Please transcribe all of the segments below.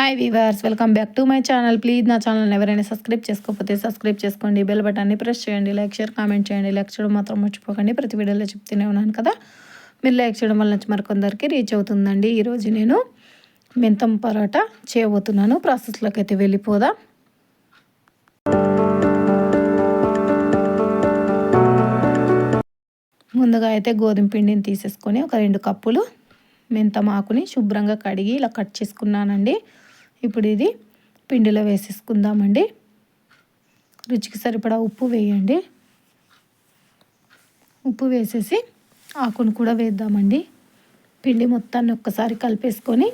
Hi viewers welcome back to my channel please నా channel ఎవరైనా subscribe చేసుకోకపోతే subscribe చేసుకోండి. బెల్ బటన్ని ప్రెస్ చేయండి. లైక్ షేర్ కామెంట్ చేయండి. లైక్ చేయడం మాత్రం మర్చిపోకండి. ప్రతి వీడియోలో చెప్తూనే ఉన్నాను కదా. మీరు లైక్ చేయడం వల్ల మరికొందరికి రీచ్ అవుతుందండి. ఈరోజు నేను మెంతం పరోటా చేయబోతున్నాను. ప్రాసెస్లోకి అయితే వెళ్ళిపోదాం. ముందుగా అయితే గోధుమ పిండిని తీసేసుకొని ఒక రెండు కప్పులు మెంతం ఆకుని శుభ్రంగా కడిగి ఇలా కట్ చేసుకున్నానండి. ఇప్పుడు ఇది పిండిలో వేసేసుకుందామండి. రుచికి సరిపడా ఉప్పు వేయండి. ఉప్పు వేసేసి ఆకును కూడా వేద్దామండి. పిండి మొత్తాన్ని ఒక్కసారి కలిపేసుకొని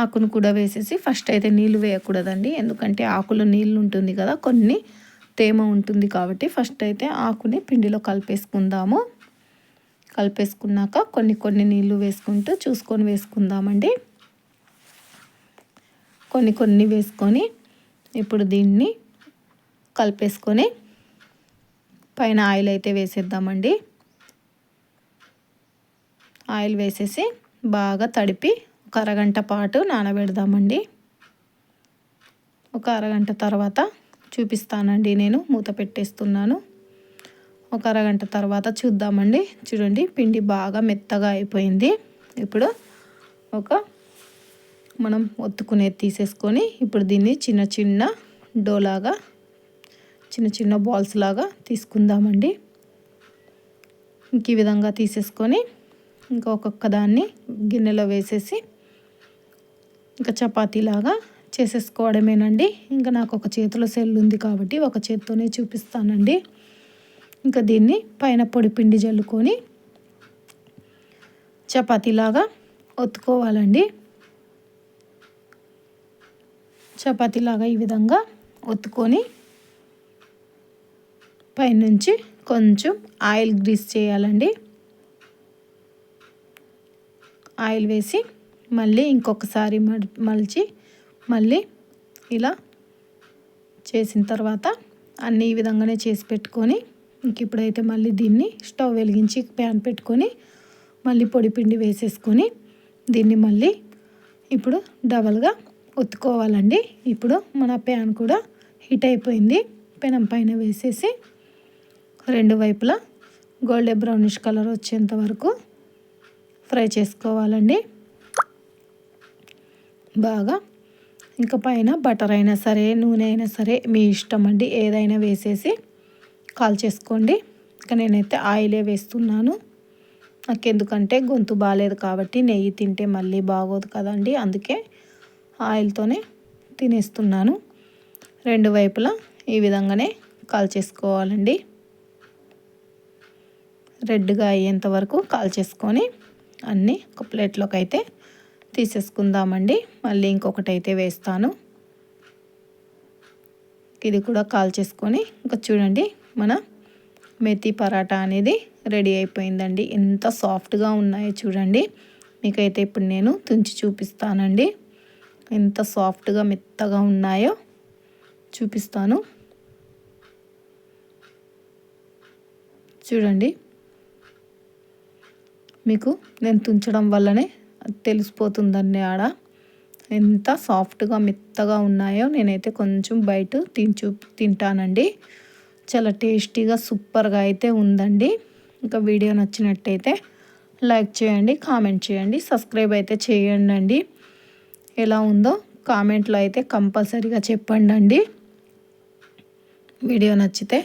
ఆకును కూడా వేసేసి ఫస్ట్ అయితే నీళ్ళు వేయకూడదండి. ఎందుకంటే ఆకులో నీళ్ళు ఉంటుంది కదా కొన్ని తేమ ఉంటుంది కాబట్టి ఫస్ట్ అయితే ఆకుని పిండిలో కలిపేసుకుందాము. కలిపేసుకున్నాక కొన్ని కొన్ని నీళ్ళు వేసుకుంటూ చూసుకొని వేసుకుందామండి. కొన్ని కొన్ని వేసుకొని ఇప్పుడు దీన్ని కలిపేసుకొని పైన ఆయిల్ అయితే వేసేద్దామండి. ఆయిల్ వేసేసి బాగా తడిపి ఒక అరగంట పాటు నానబెడదామండి. ఒక అరగంట తర్వాత చూపిస్తానండి నేను మూత పెట్టేస్తున్నాను. ఒక అరగంట తర్వాత చూద్దామండి. చూడండి పిండి బాగా మెత్తగా అయిపోయింది. ఇప్పుడు ఒక మనం ఒత్తుకునేది తీసేసుకొని ఇప్పుడు దీన్ని చిన్న చిన్న డోలాగా చిన్న చిన్న బాల్స్ లాగా తీసుకుందామండి. ఇంక ఈ విధంగా తీసేసుకొని ఇంకా ఒక్కొక్క దాన్ని గిన్నెలో వేసేసి ఇంకా చపాతీలాగా చేసేసుకోవడమేనండి. ఇంకా నాకు ఒక చేతిలో సెల్ ఉంది కాబట్టి ఒక చేతితోనే చూపిస్తానండి. ఇంకా దీన్ని పైన పొడి పిండి జల్లుకొని చపాతీలాగా ఒత్తుకోవాలండి. చపాతీలాగా ఈ విధంగా ఒత్తుకొని పైనుంచి కొంచెం ఆయిల్ గ్రీస్ చేయాలండి. ఆయిల్ వేసి మళ్ళీ ఇంకొకసారి మలిచి మళ్ళీ ఇలా చేసిన తర్వాత అన్నీ ఈ విధంగానే చేసి పెట్టుకొని ఇంక ఇప్పుడైతే మళ్ళీ దీన్ని స్టవ్ వెలిగించి ప్యాన్ పెట్టుకొని మళ్ళీ పొడి పిండి వేసేసుకొని దీన్ని మళ్ళీ ఇప్పుడు డబల్గా ఒత్తుకోవాలండి ఇప్పుడు మన ప్యాన్ కూడా హీట్ అయిపోయింది. పెనం పైన వేసేసి రెండు వైపులా గోల్డెన్ బ్రౌనిష్ కలర్ వచ్చేంత వరకు ఫ్రై చేసుకోవాలండి. బాగా ఇంకా పైన బటర్ అయినా సరే నూనె అయినా సరే మీ ఇష్టం అండి. ఏదైనా వేసేసి కాల్ చేసుకోండి. ఇంకా నేనైతే ఆయిలే వేస్తున్నాను. నాకు ఎందుకంటే గొంతు బాగాలేదు కాబట్టి నెయ్యి తింటే మళ్ళీ బాగోదు కదండి. అందుకే ఆయిల్తోనే తినేస్తున్నాను. రెండు వైపులా ఈ విధంగానే కాల్చేసుకోవాలండి రెడ్గా అయ్యేంత వరకు కాల్ అన్నీ ఒక ప్లేట్లోకి అయితే తీసేసుకుందామండి. మళ్ళీ ఇంకొకటి అయితే వేస్తాను. ఇది కూడా కాల్చేసుకొని ఇంకా చూడండి మన మెతి పరాటా అనేది రెడీ అయిపోయిందండి. ఎంత సాఫ్ట్గా ఉన్నాయో చూడండి. మీకైతే ఇప్పుడు నేను తుంచి చూపిస్తానండి. ఎంత సాఫ్ట్గా మెత్తగా ఉన్నాయో చూపిస్తాను. చూడండి. మీకు నేను తుంచడం వల్లనే తెలిసిపోతుందండి ఆడ. ఎంత సాఫ్ట్గా మెత్తగా ఉన్నాయో నేనైతే కొంచెం బయట తించు తింటానండి. చాలా టేస్టీగా సూపర్గా అయితే ఉందండి. ఇంకా వీడియో నచ్చినట్టయితే లైక్ చేయండి కామెంట్ చేయండి సబ్స్క్రైబ్ అయితే చేయండి అండి ఎలా ఉందో కామెంట్లో అయితే కంపల్సరీగా చెప్పండి అండి వీడియో నచ్చితే